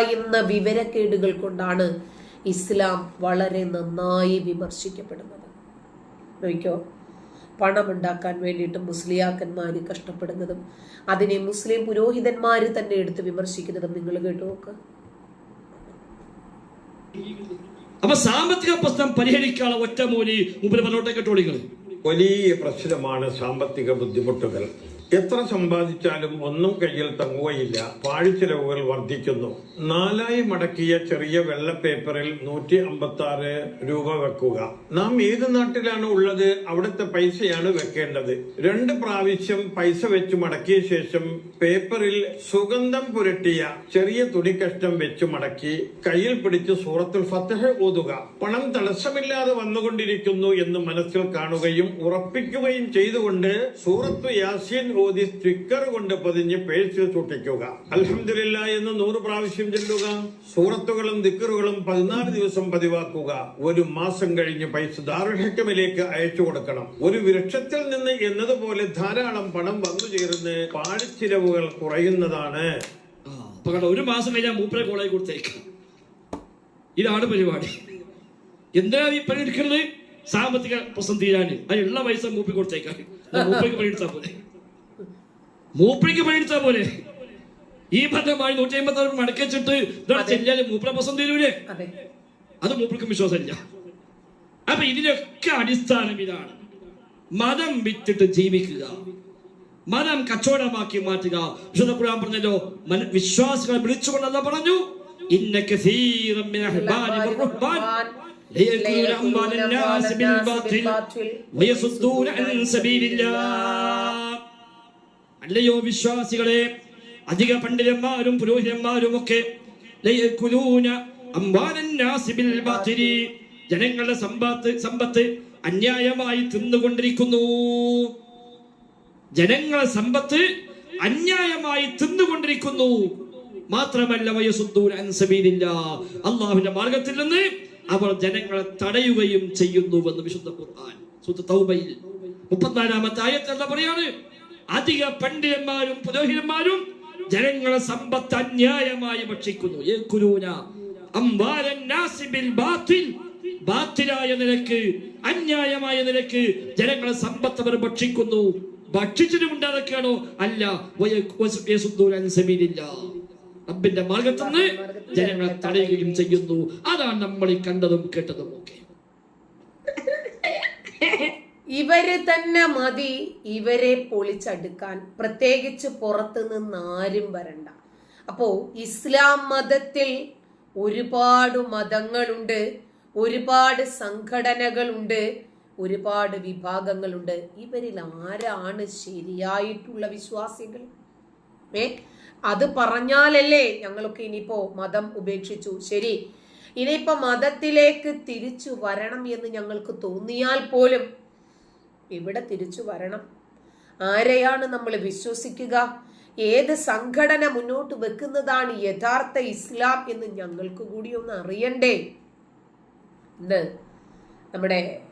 പറയുന്ന വിവരക്കേടുകൾ കൊണ്ടാണ് ഇസ്ലാം വളരെ നന്നായി വിമർശിക്കപ്പെടുന്നത്. നോക്കിയോ പണമുണ്ടാക്കാൻ വേണ്ടിയിട്ട് മുസ്ലിയാക്കന്മാർ കഷ്ടപ്പെടുന്നതും അതിനെ മുസ്ലിം പുരോഹിതന്മാർ തന്നെ എടുത്ത് വിമർശിക്കുന്നതും നിങ്ങൾ കേട്ടു നോക്ക്. അപ്പൊ സാമ്പത്തിക പ്രശ്നം പരിഹരിക്കാനുള്ള ഒറ്റമൂലി മുമ്പിൽ പറഞ്ഞോട്ടെ കേട്ടോളികൾ വലിയ പ്രശ്നമാണ് സാമ്പത്തിക ബുദ്ധിമുട്ടുകൾ. എത്ര സമ്പാദിച്ചാലും ഒന്നും കയ്യിൽ തങ്ങുകയില്ല. പാഴ്ചെലവുകൾ വർദ്ധിക്കുന്നു. നാലായി മടക്കിയ ചെറിയ വെള്ള പേപ്പറിൽ നൂറ്റി അമ്പത്തി രൂപ വെക്കുക. നാം ഏത് നാട്ടിലാണ് ഉള്ളത്? അവിടുത്തെ പൈസയാണ് വെക്കേണ്ടത്. രണ്ട് പ്രാവശ്യം പൈസ വെച്ച് മടക്കിയ ശേഷം പേപ്പറിൽ സുഗന്ധം പുരട്ടിയ ചെറിയ തുണിക്കഷ്ടം വെച്ച് മടക്കി കയ്യിൽ പിടിച്ച് സൂറത്തിൽ ഫത്തഹ ഓതുക. പണം തടസ്സമില്ലാതെ വന്നുകൊണ്ടിരിക്കുന്നു എന്ന് മനസ്സിൽ കാണുകയും ഉറപ്പിക്കുകയും ചെയ്തുകൊണ്ട് സൂറത്ത് യാസീൻ ഓതി സ്റ്റിക്കർ കൊണ്ട് പൊതിഞ്ഞ് പേഴ്സിൽ സൂക്ഷിക്കുക. അലഹമില്ല എന്ന് നൂറ് പ്രാവശ്യം ചെല്ലുക. സൂറത്തുകളും ദിക്കറുകളും പതിനാല് ദിവസം പതിവാക്കുക. ഒരു മാസം കഴിഞ്ഞ് പൈസ ദാറുഹക്കമിലേക്ക് അയച്ചു കൊടുക്കണം. ഒരു വൃക്ഷത്തിൽ നിന്ന് എന്നതുപോലെ ധാരാളം പണം വന്നു ചേർന്ന് പാഴ്ചിലവുകൾ കുറയുന്നതാണ്. ഒരു മാസം കഴിഞ്ഞാൽ മൂപ്പരെ കോളേജ് കൊടുത്തേക്കാം. ഇതാണ് പരിപാടി. എന്താ ഈ പണിയെടുക്കുന്നത് സാമ്പത്തിക തീരാന്. അതിനുള്ള പൈസ മൂപ്പി കൊടുത്തേക്കാൻ മൂപ്പയ്ക്ക് പണിയെടുത്താൽ പോലെ മൂപ്പയ്ക്ക് പണിയെടുത്താ പോലെ ഈ ഭദ്രമായി നൂറ്റി അമ്പത്തി ആറ് മടക്കിച്ചിട്ട് ഇതാണ് ചെല്ലാൽ മൂപ്പര പ്രശ്നം തീരൂലേ? അതെ. മൂപ്പർക്കും വിശ്വാസമില്ല. അപ്പൊ ഇതിനൊക്കെ അടിസ്ഥാനം ഇതാണ്. മതം വിറ്റിട്ട് ജീവിക്കുക. മതം കച്ചവടമാക്കി മാറ്റുക. വിശുദ്ധ ഖുർആൻ പറഞ്ഞല്ലോ വിശ്വാസികളെ വിളിച്ചുകൊണ്ടല്ല പറഞ്ഞു ഇന്ന കസീറൻ മിന അഹ്ബാരി വറുഹ്ബാൻ ലയഅകുലൂന അംവാലൻ നാസ് ബിൽ ബാത്തിൽ വയസുദ്ദൂന അൻ സബീലില്ലാഹ്. അല്ലയോ വിശ്വാസികളെ? അധിക പണ്ഡിതന്മാരും പുരോഹിതന്മാരും ഒക്കെ ജനങ്ങളുടെ സമ്പത്ത് സമ്പത്ത് അന്യായമായി തിന്നുകൊണ്ടിരിക്കുന്നു. ജനങ്ങളെ സമ്പത്ത് അന്യായമായി തിന്നുകൊണ്ടിരിക്കുന്നു. മാത്രമല്ല അള്ളാഹുവിന്റെ മാർഗത്തിൽ നിന്ന് അവർ ജനങ്ങളെ തടയുകയും ചെയ്യുന്നു എന്ന് വിശുദ്ധ ഖുർആൻ മുപ്പത്തിനാലാമത്തെ ആയത്ത് എന്താ പറയാണ് അധിക പണ്ഡിതന്മാരും പുരോഹിതന്മാരും ജനങ്ങളെ സമ്പത്ത് അന്യായമായി ഭക്ഷിക്കുന്നു. ബാത്തിലായ നിലയ്ക്ക് അന്യായമായ നിലയ്ക്ക് ജനങ്ങളെ സമ്പത്ത് അവർ ഭക്ഷിക്കുന്നു. ഭക്ഷിച്ചിട്ട് അതൊക്കെയാണോ? അല്ല. മാർഗത്തിന് റബ്ബിന്റെ മാർഗത്തിൽ ജനങ്ങളെ തടയുകയും ചെയ്യുന്നു. അതാണ് നമ്മൾ ഈ കണ്ടതും കേട്ടതും ഒക്കെ ഇവർ തന്നെ മതി ഇവരെ പൊളിച്ചടുക്കാൻ. പ്രത്യേകിച്ച് പുറത്തു നിന്ന് ആരും വരണ്ട. അപ്പോ ഇസ്ലാം മതത്തിൽ ഒരുപാട് മതങ്ങളുണ്ട് ഒരുപാട് സംഘടനകളുണ്ട് ഒരുപാട് വിഭാഗങ്ങളുണ്ട്. ഇവരിൽ ആരാണ് ശരിയായിട്ടുള്ള വിശ്വാസികൾ? ഏ? അത് പറഞ്ഞാലല്ലേ ഞങ്ങൾക്ക് ഇനിയിപ്പോ മതം ഉപേക്ഷിച്ചു. ശരി ഇനിയിപ്പോ മതത്തിലേക്ക് തിരിച്ചു വരണം എന്ന് ഞങ്ങൾക്ക് തോന്നിയാൽ പോലും ഇവിടെ തിരിച്ചു വരണം. ആരെയാണ് നമ്മൾ വിശ്വസിക്കുക? ഏത് സംഘടന മുന്നോട്ട് വെക്കുന്നതാണ് യഥാർത്ഥ ഇസ്ലാം എന്ന് ഞങ്ങൾക്ക് കൂടി ഒന്ന് അറിയണ്ടേ? ഇന്ന് നമ്മുടെ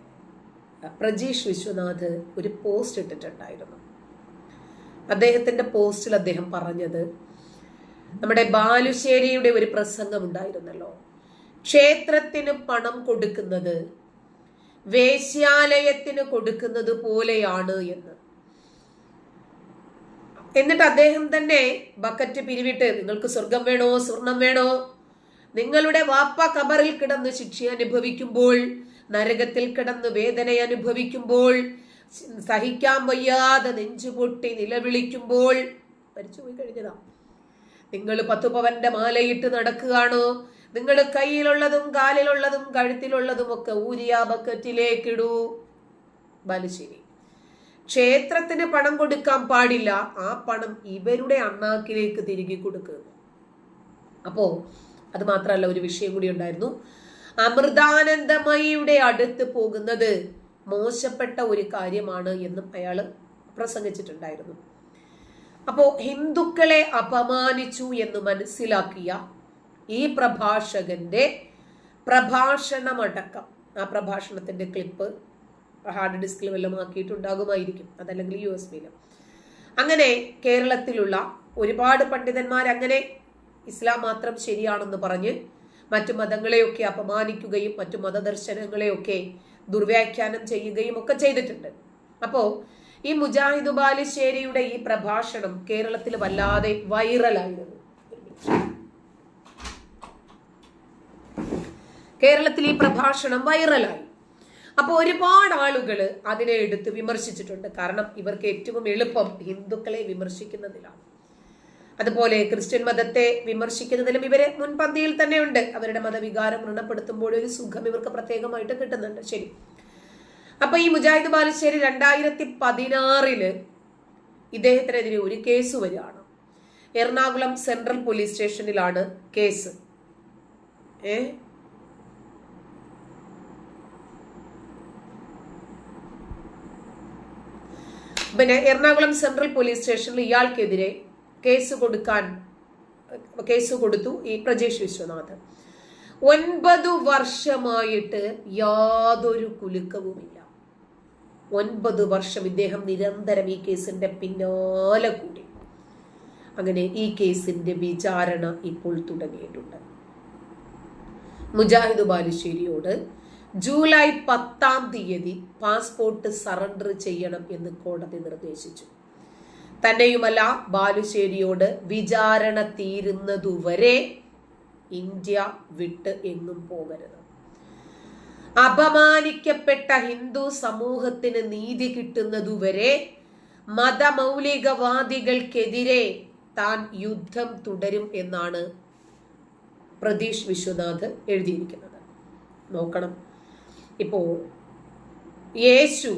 പ്രജീഷ് വിശ്വനാഥ് ഒരു പോസ്റ്റ് ഇട്ടിട്ടുണ്ടായിരുന്നു. അദ്ദേഹത്തിന്റെ പോസ്റ്റിൽ അദ്ദേഹം പറഞ്ഞത് നമ്മുടെ ബാലുശ്ശേരിയുടെ ഒരു പ്രസംഗം ഉണ്ടായിരുന്നല്ലോ. ക്ഷേത്രത്തിന് പണം കൊടുക്കുന്നത് വേശ്യാലയത്തിന് കൊടുക്കുന്നത് പോലെയാണ് എന്ന്. എന്നിട്ട് അദ്ദേഹം തന്നെ ബക്കറ്റ് പിരിവിട്ട് നിങ്ങൾക്ക് സ്വർഗം വേണോ? സ്വർണം വേണോ? നിങ്ങളുടെ വാപ്പ കബറിൽ കിടന്ന് ശിക്ഷ അനുഭവിക്കുമ്പോൾ നരകത്തിൽ കിടന്ന് വേദന അനുഭവിക്കുമ്പോൾ സഹിക്കാൻ വയ്യാതെ നെഞ്ചുപൊട്ടി നിലവിളിക്കുമ്പോൾ മരിച്ചുപോയി കഴിഞ്ഞതാ. നിങ്ങൾ പത്തുപവന്റെ മാലയിട്ട് നടക്കുകയാണോ? നിങ്ങൾ കയ്യിലുള്ളതും കാലിലുള്ളതും കഴുത്തിലുള്ളതും ഒക്കെ ഊരിയ ബക്കറ്റിലേക്കിടൂ. ബാലുശ്ശേരി. ക്ഷേത്രത്തിന് പണം കൊടുക്കാൻ പാടില്ല. ആ പണം ഇവരുടെ അണ്ണാക്കിലേക്ക് തിരികെ കൊടുക്കുക അപ്പോ അത് മാത്രമല്ല ഒരു വിഷയം കൂടി ഉണ്ടായിരുന്നു. അമൃതാനന്ദമയിയുടെ അടുത്ത് പോകുന്നത് മോശപ്പെട്ട ഒരു കാര്യമാണ് എന്നും അയാൾ പ്രസംഗിച്ചിട്ടുണ്ടായിരുന്നു. അപ്പോ ഹിന്ദുക്കളെ അപമാനിച്ചു എന്ന് മനസ്സിലാക്കിയ ഈ പ്രഭാഷകന്റെ പ്രഭാഷണമടക്കം. ആ പ്രഭാഷണത്തിന്റെ ക്ലിപ്പ് ഹാർഡ് ഡിസ്കിൽ വല്ലതും ആക്കിയിട്ടുണ്ടാകുമായിരിക്കും അതല്ലെങ്കിൽ യു എസ് ബിയിലും. അങ്ങനെ കേരളത്തിലുള്ള ഒരുപാട് പണ്ഡിതന്മാർ അങ്ങനെ ഇസ്ലാം മാത്രം ശരിയാണെന്ന് പറഞ്ഞ് മറ്റു മതങ്ങളെയൊക്കെ അപമാനിക്കുകയും മറ്റു മതദർശനങ്ങളെയൊക്കെ ദുർവ്യാഖ്യാനം ചെയ്യുകയും ഒക്കെ ചെയ്തിട്ടുണ്ട്. അപ്പോ ഈ മുജാഹിദ് ബാലിശ്ശേരിയുടെ ഈ പ്രഭാഷണം കേരളത്തിൽ വല്ലാതെ വൈറലായിരുന്നു കേരളത്തിൽ ഈ പ്രഭാഷണം വൈറലായി. അപ്പോൾ ഒരുപാട് ആളുകൾ അതിനെ എടുത്ത് വിമർശിച്ചിട്ടുണ്ട്. കാരണം ഇവർക്ക് ഏറ്റവും എളുപ്പം ഹിന്ദുക്കളെ വിമർശിക്കുന്നതിലാണ്. അതുപോലെ ക്രിസ്ത്യൻ മതത്തെ വിമർശിക്കുന്നതിലും ഇവരെ മുൻപന്തിയിൽ തന്നെ ഉണ്ട് അവരുടെ മതവികാരം ഋണപ്പെടുത്തുമ്പോൾ ഒരു സുഖം ഇവർക്ക് പ്രത്യേകമായിട്ട് കിട്ടുന്നുണ്ട്. ശരി. അപ്പൊ ഈ മുജാഹിദ് ബാലുശ്ശേരി രണ്ടായിരത്തി പതിനാറിൽ ഇദ്ദേഹത്തിനെതിരെ ഒരു കേസ് വരികയാണ്. എറണാകുളം സെൻട്രൽ പോലീസ് സ്റ്റേഷനിലാണ് കേസ്. ഏ? പിന്നെ എറണാകുളം സെൻട്രൽ പോലീസ് സ്റ്റേഷനിൽ ഇയാൾക്കെതിരെ കേസ് കൊടുക്കാൻ കേസ് കൊടുത്തു ഈ പ്രജേഷ് വിശ്വനാഥ് ഒൻപത് വർഷമായിട്ട് യാതൊരു കുലുക്കവുമില്ല. ഒൻപത് വർഷം ഇദ്ദേഹം നിരന്തരം ഈ കേസിന്റെ പിന്നാലെ കൂടി. അങ്ങനെ ഈ കേസിന്റെ വിചാരണ ഇപ്പോൾ തുടങ്ങിയിട്ടുണ്ട്. മുജാഹിദ് ബാലുശ്ശേരിയോട് ജൂലൈ പത്താം തീയതി പാസ്പോർട്ട് സറണ്ടർ ചെയ്യണം എന്ന് കോടതി നിർദ്ദേശിച്ചു. തന്നെയുമല്ല ബാലുശ്ശേരിയോട് വിചാരണ തീരുന്നതുവരെ ഇന്ത്യ വിട്ട് എങ്ങും പോകരുത്. അപമാനിക്കപ്പെട്ട ഹിന്ദു സമൂഹത്തിന് നീതി കിട്ടുന്നതുവരെ മതമൗലികവാദികൾക്കെതിരെ താൻ യുദ്ധം തുടരും എന്നാണ് പ്രതീഷ് വിശ്വനാഥ് എഴുതിയിരിക്കുന്നത്. നോക്കണം. ഇപ്പോ യേശു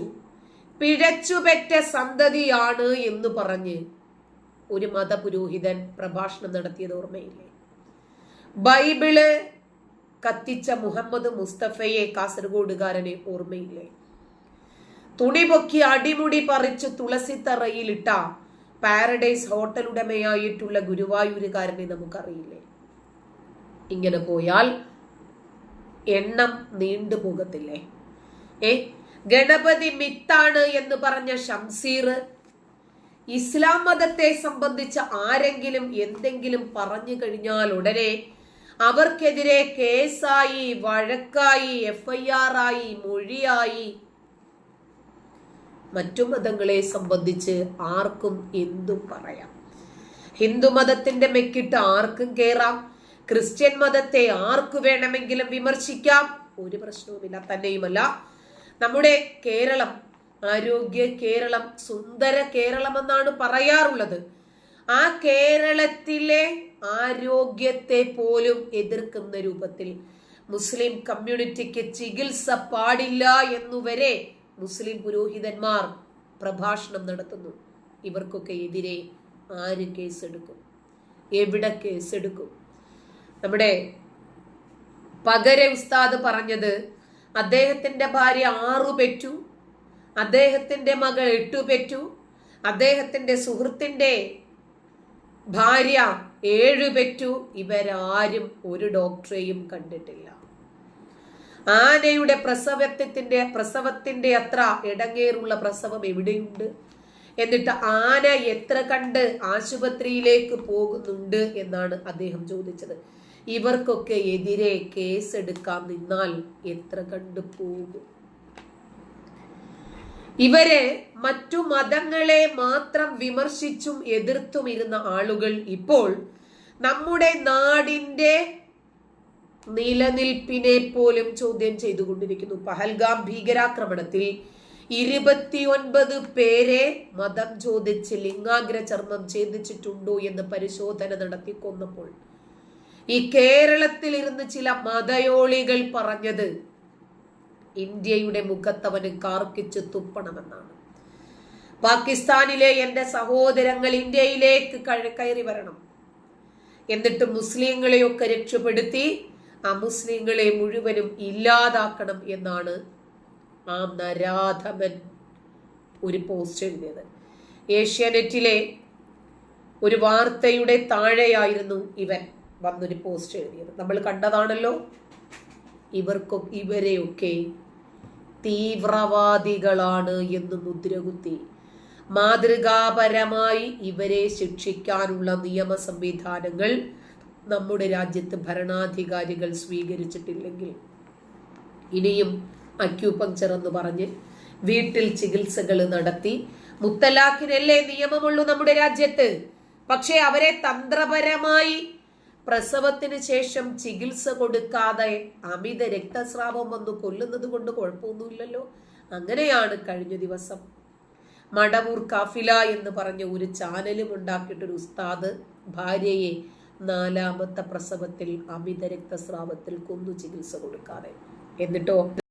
പിഴച്ചുപെറ്റ സന്തതിയാണ് എന്ന് പറഞ്ഞ് ഒരു മതപുരോഹിതൻ പ്രഭാഷണം നടത്തിയത് ഓർമ്മയില്ലേ? ബൈബിൾ കത്തിച്ച മുഹമ്മദ് മുസ്തഫയെ കാസർഗോഡുകാരനെ ഓർമ്മയില്ലേ? തുണി പൊക്കി അടിമുടി പറിച്ച് തുളസിത്തറയിലിട്ട പാരഡൈസ് ഹോട്ടൽ ഉടമയായിട്ടുള്ള ഗുരുവായൂരുകാരനെ നമുക്കറിയില്ലേ? ഇങ്ങനെ പോയാൽ എണ്ണം നീണ്ടു പോകത്തില്ലേ? ഏ? ഗണപതി മിത്താണ് എന്ന് പറഞ്ഞ ഷംസീർ ഇസ്ലാം മതത്തെ സംബന്ധിച്ച് ആരെങ്കിലും എന്തെങ്കിലും പറഞ്ഞു കഴിഞ്ഞാൽ ഉടനെ അവർക്കെതിരെ കേസായി വഴക്കായി എഫ് ഐ മൊഴിയായി മറ്റു മതങ്ങളെ സംബന്ധിച്ച് ആർക്കും എന്തും പറയാം. ഹിന്ദു മതത്തിന്റെ മെക്കിട്ട് ആർക്കും കേറാം. ക്രിസ്ത്യൻ മതത്തെ ആർക്കു വേണമെങ്കിലും വിമർശിക്കാം? ഒരു പ്രശ്നവുമില്ല തന്നെയുമല്ല. നമ്മുടെ കേരളം ആരോഗ്യ കേരളം സുന്ദര കേരളം എന്നാണ് പറയാറുള്ളത്. ആ കേരളത്തിലെ ആരോഗ്യത്തെ പോലും എതിർക്കുന്ന രൂപത്തിൽ മുസ്ലിം കമ്മ്യൂണിറ്റിക്ക് ചികിത്സ പാടില്ല എന്നുവരെ മുസ്ലിം പുരോഹിതന്മാർ പ്രഭാഷണം നടത്തുന്നു. ഇവർക്കൊക്കെ എതിരെ ആര് കേസെടുക്കും? എവിടെ കേസെടുക്കും? നമ്മുടെ പകര ഉസ്താദ് പറഞ്ഞത് അദ്ദേഹത്തിന്റെ ഭാര്യ ആറു പെറ്റു അദ്ദേഹത്തിന്റെ മകൾ എട്ടു പെറ്റു അദ്ദേഹത്തിന്റെ സുഹൃത്തിന്റെ ഭാര്യ ഏഴു പെറ്റു ഇവരാരും ഒരു ഡോക്ടറെയും കണ്ടിട്ടില്ല. ആനയുടെ പ്രസവത്തിന്റെ പ്രസവത്തിന്റെ അത്ര ഇടങ്ങേറുള്ള പ്രസവം എവിടെയുണ്ട്? എന്നിട്ട് ആന എത്ര കണ്ട് ആശുപത്രിയിലേക്ക് പോകുന്നുണ്ട് എന്നാണ് അദ്ദേഹം ചോദിച്ചത്. ഇവർക്കൊക്കെ എതിരെ കേസെടുക്കാൻ നിന്നാൽ എത്ര കണ്ടു പോകും ഇവരെ മറ്റു മതങ്ങളെ മാത്രം വിമർശിച്ചും എതിർത്തും ഇരുന്ന ആളുകൾ ഇപ്പോൾ നമ്മുടെ നാടിന്റെ നിലനിൽപ്പിനെ പോലും ചോദ്യം ചെയ്തുകൊണ്ടിരിക്കുന്നു. പഹൽഗാം ഭീകരാക്രമണത്തിൽ ഇരുപത്തിയൊൻപത് പേരെ മതം ചോദിച്ച് ലിംഗാഗ്ര ചർമ്മം ഛേദിച്ചിട്ടുണ്ടോ എന്ന് പരിശോധന നടത്തി കൊന്നപ്പോൾ ഈ കേരളത്തിൽ ഇരുന്ന് ചില മതയോളികൾ പറഞ്ഞത് ഇന്ത്യയുടെ മുഖത്തവന് കാർക്കിച്ച് തുപ്പണമെന്നാണ്. പാകിസ്ഥാനിലെ എന്റെ സഹോദരങ്ങൾ ഇന്ത്യയിലേക്ക് കയറി വരണം. എന്നിട്ട് മുസ്ലിങ്ങളെയൊക്കെ രക്ഷപ്പെടുത്തി ആ മുസ്ലിങ്ങളെ മുഴുവനും ഇല്ലാതാക്കണം എന്നാണ് ആ നരാധമൻ ഒരു പോസ്റ്റ് എഴുതിയത്. ഏഷ്യാനെറ്റിലെ ഒരു വാർത്തയുടെ താഴെയായിരുന്നു ഇവൻ. വന്നൊരു പോസ്റ്റ് എഴുതിയത്. നമ്മൾ കണ്ടതാണല്ലോ ഇവർക്കും ഇവരെയൊക്കെ തീവ്രവാദികളാണ് എന്ന് മുദ്രകുത്തി. മാതൃകാപരമായി ഇവരെ ശിക്ഷിക്കാനുള്ള നിയമ സംവിധാനങ്ങൾ നമ്മുടെ രാജ്യത്ത് ഭരണാധികാരികൾ സ്വീകരിച്ചിട്ടില്ലെങ്കിൽ. ഇനിയും അക്യൂപങ്ചർ എന്ന് പറഞ്ഞ് വീട്ടിൽ ചികിത്സകൾ നടത്തി. മുത്തലാഖിനല്ലേ നിയമമുള്ളൂ നമ്മുടെ രാജ്യത്ത്. പക്ഷേ അവരെ തന്ത്രപരമായി പ്രസവത്തിന് ശേഷം ചികിത്സ കൊടുക്കാതെ അമിത രക്തസ്രാവം വന്നു കൊല്ലുന്നത് കൊണ്ട് കുഴപ്പമൊന്നുമില്ലല്ലോ. അങ്ങനെയാണ് കഴിഞ്ഞ ദിവസം. മടവൂർ കാഫില എന്ന് പറഞ്ഞ ഒരു ചാനലും ഉണ്ടാക്കിയിട്ടൊരു ഉസ്താദ് ഭാര്യയെ നാലാമത്തെ പ്രസവത്തിൽ അമിത രക്തസ്രാവത്തിൽ കൊന്നു ചികിത്സ കൊടുക്കാതെ. എന്നിട്ടോ?